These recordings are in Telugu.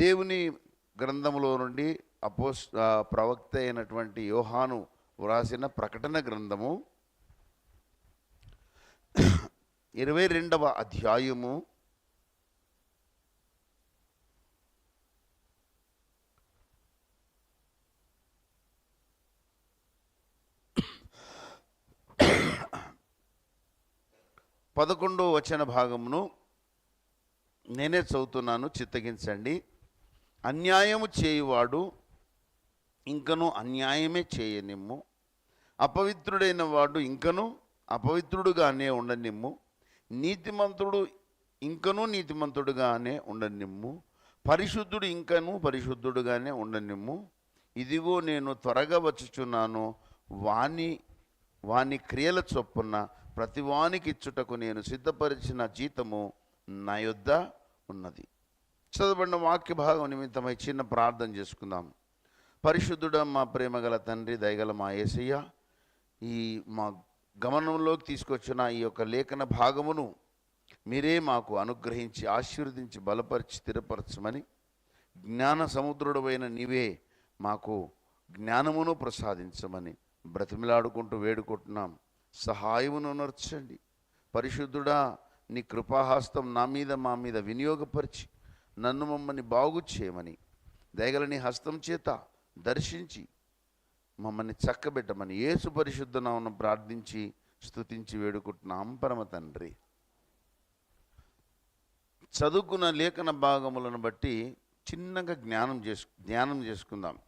దేవుని గ్రంథములో నుండి అపోస్ ప్రవక్త అయినటువంటి యోహాను వ్రాసిన ప్రకటన గ్రంథము ఇరవై రెండవ అధ్యాయము. పదకొండో వచన భాగమును నేనే చదువుతున్నాను చిత్తగించండి. అన్యాయము చేయువాడు ఇంకను అన్యాయమే చేయనిమ్ము. అపవిత్రుడైన వాడు ఇంకను అపవిత్రుడుగానే ఉండనిమ్ము. నీతిమంతుడు ఇంకను నీతిమంతుడుగానే ఉండనిమ్ము. పరిశుద్ధుడు ఇంకను పరిశుద్ధుడుగానే ఉండనిమ్ము. ఇదిగో నేను త్వరగా వచ్చుచున్నాను. వాని వాని క్రియల చొప్పున ప్రతివానికి ఇచ్చుటకు నేను సిద్ధపరిచిన జీతము నా యొద్ద ఉన్నది. చదవబడిన వాక్య భాగం నిమిత్తమై చిన్న ప్రార్థన చేసుకుందాం. పరిశుద్ధుడ మా ప్రేమగల తండ్రి దయగల మా యేసయ్య ఈ మా గమనంలోకి తీసుకొచ్చిన ఈ యొక్క లేఖన భాగమును మీరే మాకు అనుగ్రహించి ఆశీర్వదించి బలపరిచి స్థిరపరచమని జ్ఞాన సముద్రుడమైన నీవే మాకు జ్ఞానమును ప్రసాదించమని బ్రతిమిలాడుకుంటూ వేడుకుంటున్నాం. సహాయమును నర్చండి పరిశుద్ధుడా నీ కృపాహస్తం నా మీద మా మీద వినియోగపరిచి నన్ను మమ్మల్ని బాగు చేయమని దయగలని హస్తం చేత దర్శించి మమ్మల్ని చక్కబెట్టమని ఏసు పరిశుద్ధనామను ప్రార్థించి స్తుతించి వేడుకుంటున్నాం పరమ తండ్రి. చదువుకున్న లేఖన భాగములను బట్టి చిన్నగా జ్ఞానం చేసు ధ్యానం చేసుకుందాం.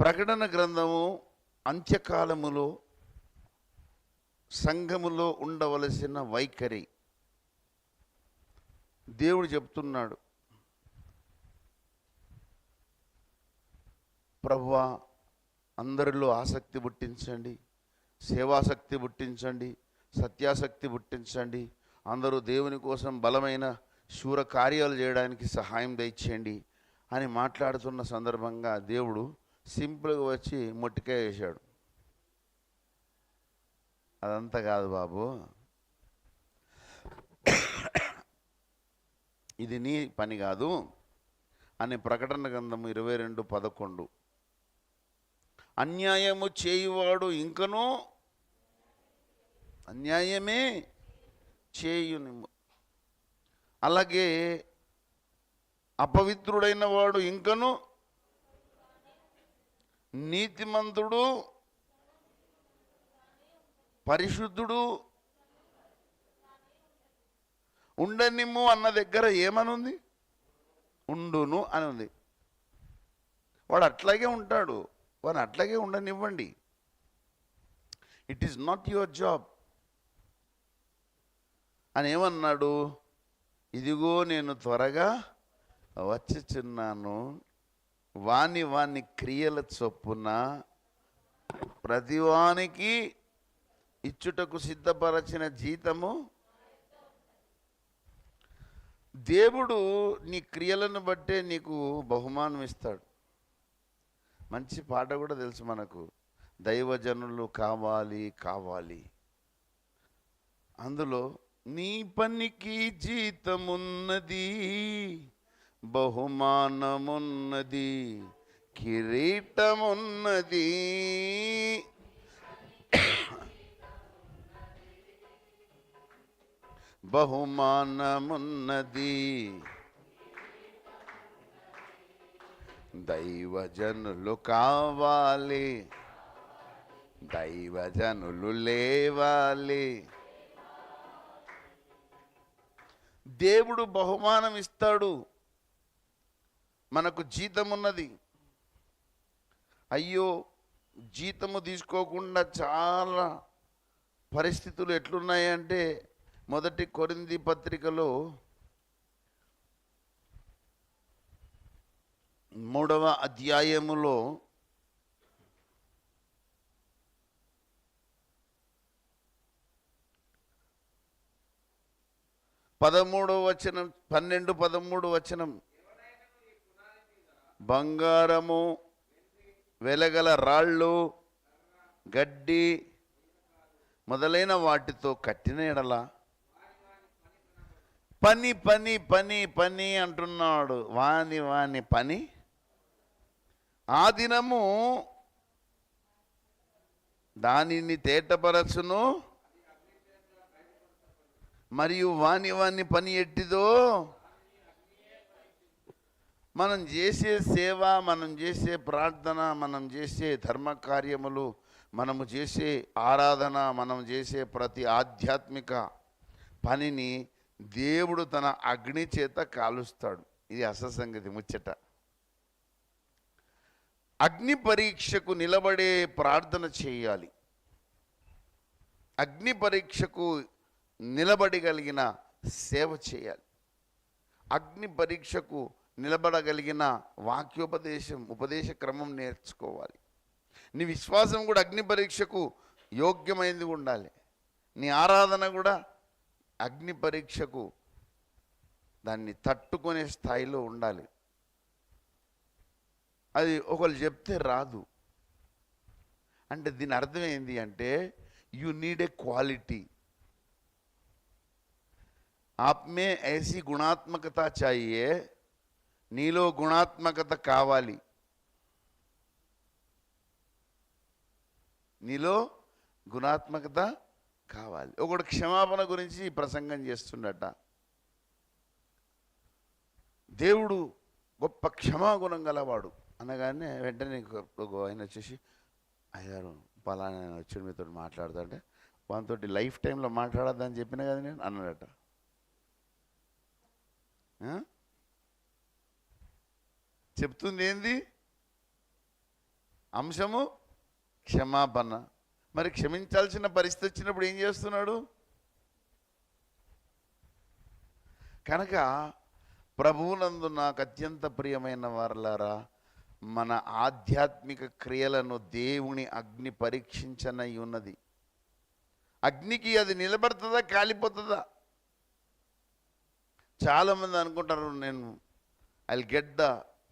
ప్రకటన గ్రంథము అంత్యకాలములో సంఘములో ఉండవలసిన వైఖరి. దేవుడు చెప్తున్నాడు. ప్రభువా అందరిలో ఆసక్తి పుట్టించండి సేవాసక్తి పుట్టించండి సత్యాసక్తి పుట్టించండి అందరూ దేవుని కోసం బలమైన శూర కార్యాలు చేయడానికి సహాయం దయచేయండి అని మాట్లాడుతున్న సందర్భంగా దేవుడు సింపుల్గా వచ్చి మొట్టికాయ వేశాడు. అదంతా కాదు బాబు ఇది నీ పని కాదు అని ప్రకటన గ్రంథము ఇరవై రెండు పదకొండు. అన్యాయము చేయువాడు ఇంకనూ అన్యాయమే చేయుని అలాగే అపవిత్రుడైన వాడు ఇంకను నీతిమంతుడు పరిశుద్ధుడు ఉండనిమ్ము అన్న దగ్గర ఏమనుంది? ఉండును అని ఉంది వాడు అట్లాగే ఉంటాడు. వాడు అట్లాగే ఉండనివ్వండి. It is not your job అని ఏమన్నాడు? ఇదిగో నేను త్వరగా వచ్చుచున్నాను. వాని వాని క్రియల చొప్పున ప్రతివానికి ఇచ్చుటకు సిద్ధపరచిన జీతము దేవుడు నీ క్రియలను బట్టే నీకు బహుమానం ఇస్తాడు. మంచి పాట కూడా తెలుసు మనకు. దైవజనులు కావాలి కావాలి. అందులో నీ పనికి జీతమున్నది బహుమానమున్నది కిరీటమున్నది. బహుమానమున్నది. దైవజనులు కావాలి దైవజనులు లేవాలి. దేవుడు బహుమానం ఇస్తాడు. మనకు జీతం ఉన్నది అయ్యో జీతము తీసుకోకుండా చాలా పరిస్థితులు ఎట్లున్నాయంటే మొదటి కొరింది పత్రికలో మూడవ అధ్యాయములో పదమూడవ వచనం పన్నెండు పదమూడు వచనం. బంగారము వెలగల రాళ్ళు గడ్డి మొదలైన వాటితో కట్టిన ఎడలా పని పని పని పని అంటున్నాడు. వాని వాని పని. ఆ దినము దానిని తేటపరచును. మరియు వాని వాని పని ఎట్టిదో? మనం చేసే సేవ మనం చేసే ప్రార్థన మనం చేసే ధర్మ కార్యములు మనము చేసే ఆరాధన మనం చేసే ప్రతి ఆధ్యాత్మిక పనిని దేవుడు తన అగ్ని చేత కాలుస్తాడు. ఇది అససంగతి ముచ్చట. అగ్ని పరీక్షకు నిలబడే ప్రార్థన చేయాలి. అగ్ని పరీక్షకు నిలబడగలిగిన సేవ చేయాలి. అగ్ని పరీక్షకు నిలబడగలిగిన వాక్యోపదేశం ఉపదేశ క్రమం నేర్చుకోవాలి. నీ విశ్వాసం కూడా అగ్ని పరీక్షకు యోగ్యమైనది ఉండాలి. నీ ఆరాధన కూడా అగ్ని పరీక్షకు దాన్ని తట్టుకునే స్థాయిలో ఉండాలి. అది ఒకళ్ళు చెప్తే రాదు. అంటే దీని అర్థం ఏంటి అంటే యు నీడ్ ఏ క్వాలిటీ ఆప్మే ఐసి గుణాత్మకత చాయే నీలో గుణాత్మకత కావాలి. నీలో గుణాత్మకత కావాలి. ఒకడు క్షమాపణ గురించి ప్రసంగం చేస్తుండట. దేవుడు గొప్ప క్షమాగుణం గలవాడు అనగానే వెంటనే ఆయన వచ్చేసి అయ్యారు పలానా వచ్చి మీతో మాట్లాడుతుంటే వానితోటి లైఫ్ టైంలో మాట్లాడద్దని చెప్పిన కదా నేను? అన్నాడట. చెప్తుంది ఏంది? అంశము క్షమాపణ. మరి క్షమించాల్సిన పరిస్థితి వచ్చినప్పుడు ఏం చేస్తున్నాడు? కనుక ప్రభువునందు నాకు అత్యంత ప్రియమైన వారలారా మన ఆధ్యాత్మిక క్రియలను దేవుని అగ్ని పరీక్షించనై ఉన్నది. అగ్నికి అది నిలబడుతుందా కాలిపోతుందా? చాలామంది అనుకుంటారు నేను ఐ గెట్ ద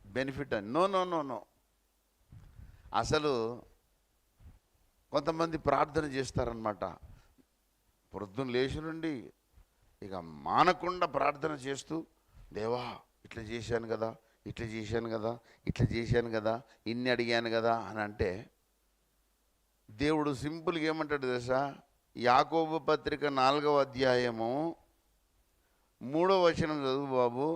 బెనిఫిట్ అని. నో నో నో నో అసలు కొంతమంది ప్రార్థన చేస్తారనమాట పొద్దున్న లేచి నుండి ఇక మానకుండా ప్రార్థన చేస్తూ దేవా ఇట్లా చేశాను కదా ఇట్లా చేశాను కదా ఇట్లా చేశాను కదా ఇన్ని అడిగాను కదా అని అంటే దేవుడు సింపుల్గా ఏమంటాడు తెలుసా? యాకోబు పత్రిక నాలుగవ అధ్యాయము మూడో వచనం చదువు బాబు.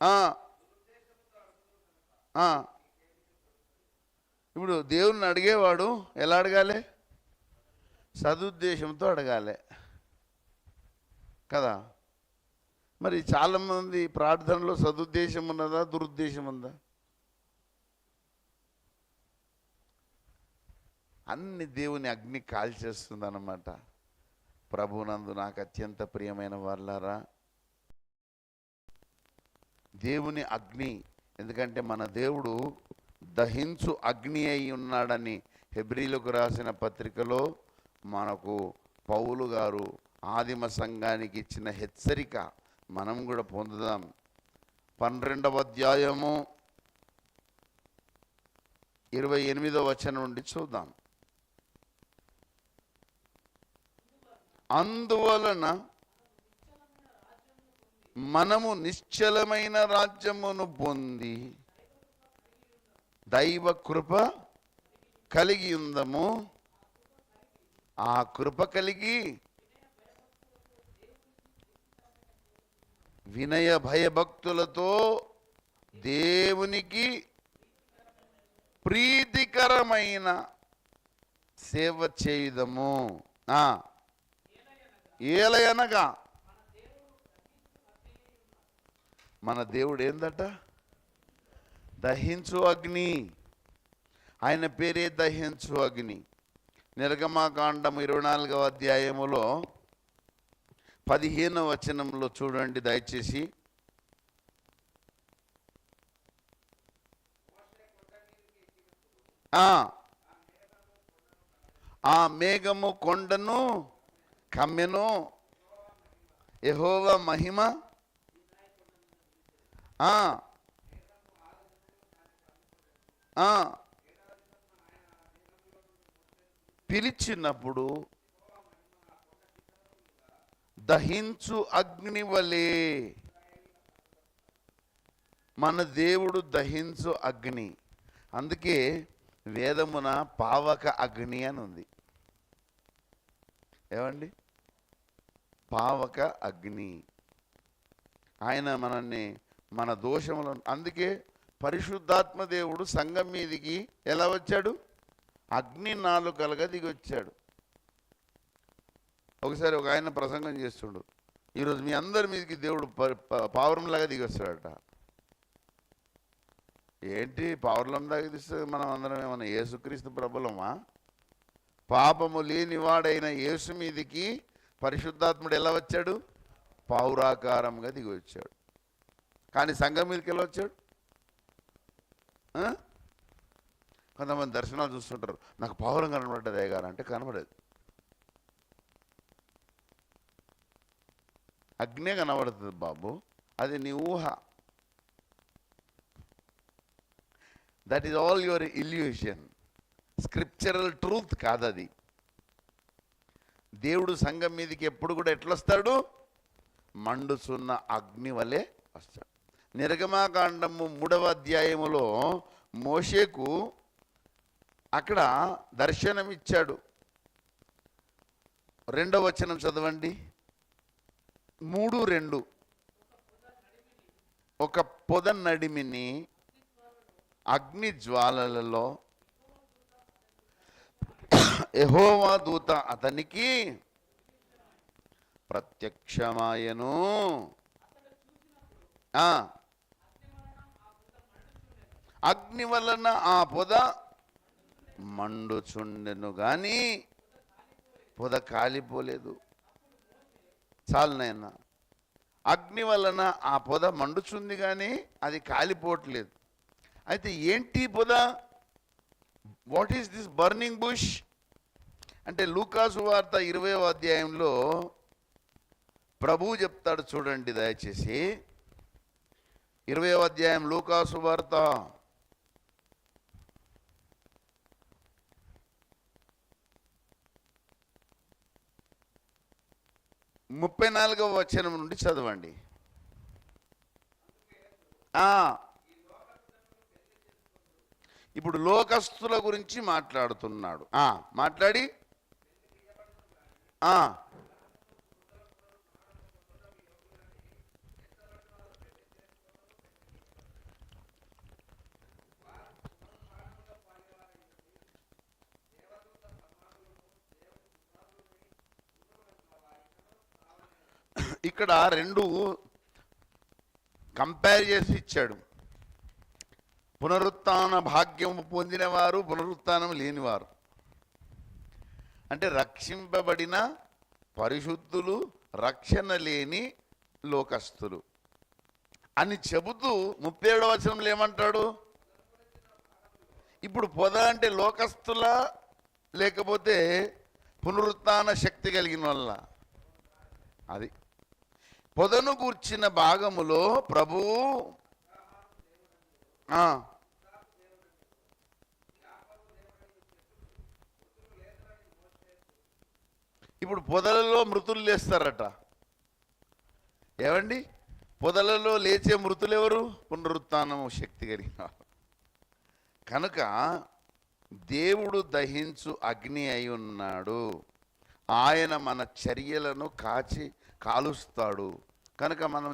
ఆ. ఇప్పుడు దేవుణ్ణి అడిగేవాడు ఎలా అడగాలి? సదుద్దేశంతో అడగాలి. కదా? మరి చాలామంది ప్రార్థనలో సదుద్దేశం ఉన్నదా దురుద్దేశం ఉందా? అన్ని దేవుని అగ్ని కాల్చేస్తుందన్నమాట. ప్రభునందు నాకు అత్యంత ప్రియమైన వాళ్ళారా దేవుని అగ్ని ఎందుకంటే మన దేవుడు దహించు అగ్ని అయి ఉన్నాడని హెబ్రిలకు రాసిన పత్రికలో మనకు పౌలు గారు ఆదిమ సంఘానికి ఇచ్చిన హెచ్చరిక మనం కూడా పొందుదాం. పన్నెండవ అధ్యాయము ఇరవై ఎనిమిదో వచనం నుండి చూద్దాం. అందువలన మనము నిశ్చలమైన రాజ్యమును పొంది దైవ కృప కలిగి ఉందము. ఆ కృప కలిగి వినయ భయభక్తులతో దేవునికి ప్రీతికరమైన సేవ చేయుదము. ఏలయనగా మన దేవుడు ఏందట? దహించు అగ్ని. ఆయన పేరే దహించు అగ్ని. నిర్గమాకాండం ఇరవై నాలుగవ అధ్యాయములో పదిహేనవ వచనంలో చూడండి దయచేసి. ఆ మేఘము కొండను కమ్మెను. యహోవ మహిమ పిలిచినప్పుడు దహించు అగ్ని వలె. మన దేవుడు దహించు అగ్ని. అందుకే వేదమున పావక అగ్ని అని ఉంది. ఏమండి? పావక అగ్ని. ఆయన మనల్ని మన దోషములను అందుకే పరిశుద్ధాత్మ దేవుడు సంఘం మీదికి ఎలా వచ్చాడు? అగ్ని నాలుకలుగా దిగి వచ్చాడు ఒకసారి ఒక ఆయన ప్రసంగం చేస్తుండు. ఈరోజు మీ అందరి మీదకి దేవుడు ప- పావురంలాగా దిగి వస్తాడట ఏంటి పావురం దాకా తీస్తుంది మనం అందరం ఏమన్నా యేసుక్రీస్తు ప్రబలమా? పాపము లేనివాడైన యేసు మీదికి పరిశుద్ధాత్ముడు ఎలా వచ్చాడు? పావురాకారంగా దిగి వచ్చాడు కానీ సంఘం మీదకి ఎలా వచ్చాడు? ఆ? కొంతమంది దర్శనాలు చూస్తుంటారు. నాకు పౌరం కనబడ్డది అయ్యగారు అంటే కనబడదు. అగ్నే కనబడుతుంది బాబు. అది నీ ఊహ. That is all your illusion scriptural truth కాదది. దేవుడు సంఘం మీదకి ఎప్పుడు కూడా ఎట్లొస్తాడు? మండుచున్న అగ్ని వలె వస్తాడు. నిర్గమాకాండము మూడవ అధ్యాయములో మోషేకు అక్కడ దర్శనమిచ్చాడు. రెండవ వచనం చదవండి. మూడు రెండు. ఒక పొద నడిమిని అగ్ని జ్వాలలలో ఎహోవా దూత అతనికి ప్రత్యక్షమాయను. అగ్ని వలన ఆ పొద మండుచుండెను కానీ పొద కాలిపోలేదు. చాలు అగ్ని వలన ఆ పొద మండుచుంది కానీ అది కాలిపోవట్లేదు. అయితే ఏంటి పొద? What is this burning bush అంటే లూకాసు వార్త ఇరవై అధ్యాయంలో ప్రభువు చెప్తాడు చూడండి దయచేసి. ఇరవై అధ్యాయం లూకాసు వార్త ముప్పై నాలుగవ వచనం నుండి చదవండి. ఆ. ఇప్పుడు లోకస్తుల గురించి మాట్లాడుతున్నాడు. ఆ, మాట్లాడి. ఇక్కడ రెండు కంపేర్ చేసి ఇచ్చాడు. పునరుత్న భాగ్యం పొందినవారు పునరుత్నం లేనివారు. అంటే రక్షింపబడిన పరిశుద్ధులు రక్షణ లేని లోకస్తులు. అని చెబుతూ ముప్పై ఏడవ వచనంలో ఏమంటాడు? ఇప్పుడు పొద అంటే లోకస్తుల లేకపోతే పునరుత్న శక్తి కలిగిన వల్ల అది పొదను కూర్చిన భాగములో ప్రభువు ఆ, ఇప్పుడు పొదలలో మృతులు లేస్తారట. ఏమండి? పొదలలో లేచే మృతులు ఎవరు పునరుత్నము శక్తి కలిగిన కనుక దేవుడు దహించు అగ్ని అయి ఉన్నాడు. ఆయన మన చర్యలను కాచి కాలుస్తాడు. కనుక మనం